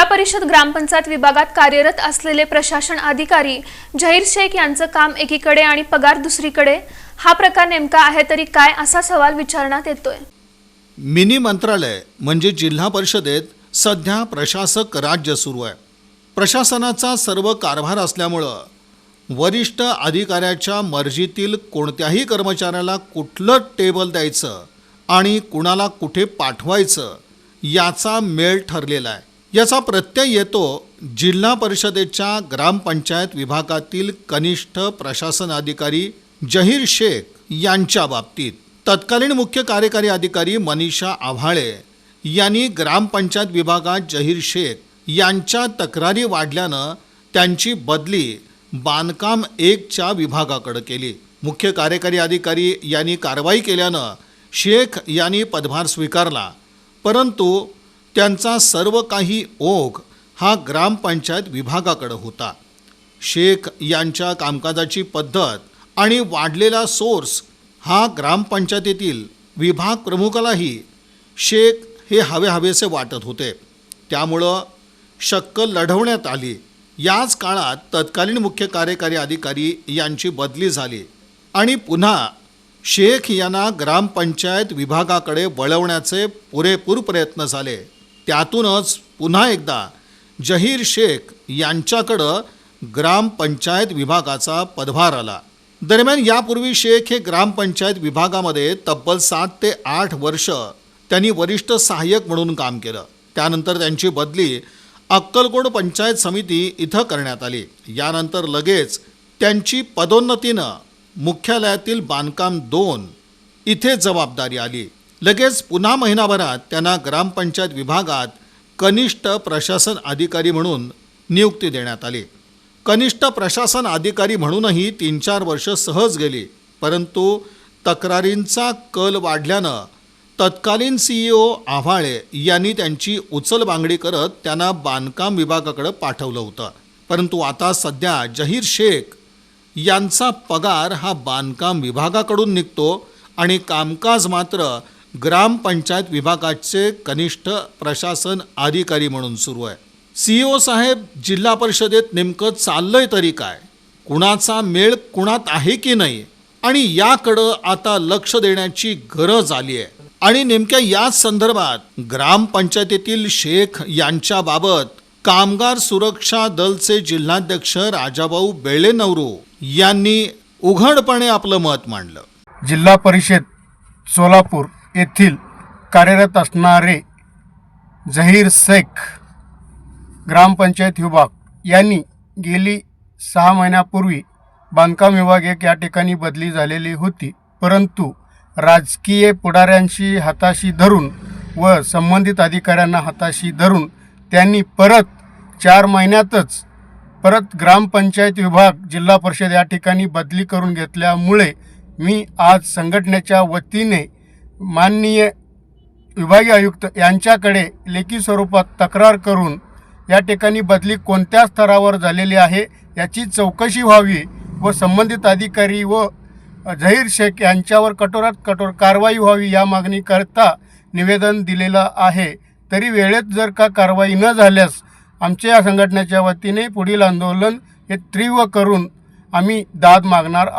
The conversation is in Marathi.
जिल्हा परिषद ग्रामपंचायत विभागात कार्यरत असलेले प्रशासन अधिकारी जहीर शेख यांचं काम एकीकडे आणि पगार दुसरीकडे. हा प्रकार नेमका आहे तरी काय असा सवाल विचारण्यात येतोय. मिनी मंत्रालय म्हणजे जिल्हा परिषदेत सध्या प्रशासक राज्य सुरू आहे. प्रशासनाचा सर्व कारभार असल्यामुळं वरिष्ठ अधिकाऱ्याच्या मर्जीतील कोणत्याही कर्मचाऱ्याला कुठलं टेबल द्यायचं आणि कुणाला कुठे पाठवायचं याचा मेळ ठरलेला आहे. याचा प्रत्यय येतो जिल्हा परिषदेच्या ग्रामपंचायत विभागातील कनिष्ठ प्रशासन अधिकारी जहीर शेख यांच्या बाबतीत. तत्कालीन मुख्य कार्यकारी अधिकारी मनीषा आव्हाळे यांनी ग्रामपंचायत विभागात जहीर शेख यांच्या तक्रारी वाढल्यानं त्यांची बदली बांधकाम एकच्या विभागाकडे केली. मुख्य कार्यकारी अधिकारी यांनी कारवाई केल्यानं शेख यांनी पदभार स्वीकारला. परंतु त्यांचा सर्व काही ओघ हा ग्रामपंचायत विभागाकडं होता. शेख यांच्या कामकाजाची पद्धत आणि वाढलेला सोर्स हा ग्रामपंचायतीतील विभाग प्रमुखालाही शेख हे हवे हवेसे वाटत होते. त्यामुळं शक्कल लढवण्यात आली. याच काळात तत्कालीन मुख्य कार्यकारी अधिकारी यांची बदली झाली आणि पुन्हा शेख यांना ग्रामपंचायत विभागाकडे वळवण्याचे पुरेपूर प्रयत्न झाले. त्यातूनच पुन्हा एकदा जहीर शेख यांच्याकडं ग्रामपंचायत विभागाचा पदभार आला. दरम्यान यापूर्वी शेख हे ग्रामपंचायत विभागामध्ये तब्बल सात ते आठ वर्ष त्यांनी वरिष्ठ सहाय्यक म्हणून काम केलं. त्यानंतर त्यांची बदली अक्कलकोट पंचायत समिती इथं करण्यात आली. यानंतर लगेच त्यांची पदोन्नतीनं मुख्यालयातील बांधकाम दोन इथे जबाबदारी आली. लगेच पुन्हा महिनाभरात त्यांना ग्रामपंचायत विभागात कनिष्ठ प्रशासन अधिकारी म्हणून नियुक्ती देण्यात आली. कनिष्ठ प्रशासन अधिकारी म्हणूनही तीन चार वर्ष सहज गेली परंतु तक्रारींचा कल वाढल्यानं तत्कालीन सीईओ आव्हाळे यांनी त्यांची उचलबांगडी करत त्यांना बांधकाम विभागाकडे पाठवलं होतं. परंतु आता सध्या जहीर शेख यांचा पगार हा बांधकाम विभागाकडून निघतो आणि कामकाज मात्र ग्रामपंचायत विभागाचे कनिष्ठ प्रशासन अधिकारी म्हणून सुरू आहे. सीईओ साहेब जिल्हा परिषदेत नेमकं चाललंय तरी काय? कुणाचा मेळ कुणात आहे की नाही? आणि याकडं आता लक्ष देण्याची गरज आली आहे. आणि नेमक्या याच संदर्भात ग्रामपंचायतीतील शेख यांच्याबाबत कामगार सुरक्षा दलचे जिल्हाध्यक्ष राजाभाऊ बेळे नवरू यांनी उघडपणे आपलं मत मांडलं. जिल्हा परिषद सोलापूर येथील कार्यरत असणारे झहीर शेख ग्रामपंचायत विभाग यांनी गेली सहा महिन्यापूर्वी बांधकाम विभाग एक या ठिकाणी बदली झालेली होती. परंतु राजकीय पुढाऱ्यांशी हाताशी धरून व संबंधित अधिकाऱ्यांना हाताशी धरून त्यांनी परत चार महिन्यातच परत ग्रामपंचायत विभाग जिल्हा परिषद या ठिकाणी बदली करून घेतल्यामुळे मी आज संघटनेच्या वतीने माननीय विभागीय आयुक्त यांच्याकडे लेखी स्वरूपात तक्रार करून या ठिकाणी बदली कोणत्या स्तरावर झालेली आहे याची चौकशी व्हावी व संबंधित अधिकारी व झहीर शेख यांच्यावर कठोरात कठोर कारवाई व्हावी या मागणीकरता निवेदन दिलेलं आहे. तरी वेळेत जर का कारवाई न झाल्यास आमच्या या संघटनेच्या वतीने पुढील आंदोलन हे तीव्र करून आम्ही दाद मागणार आहोत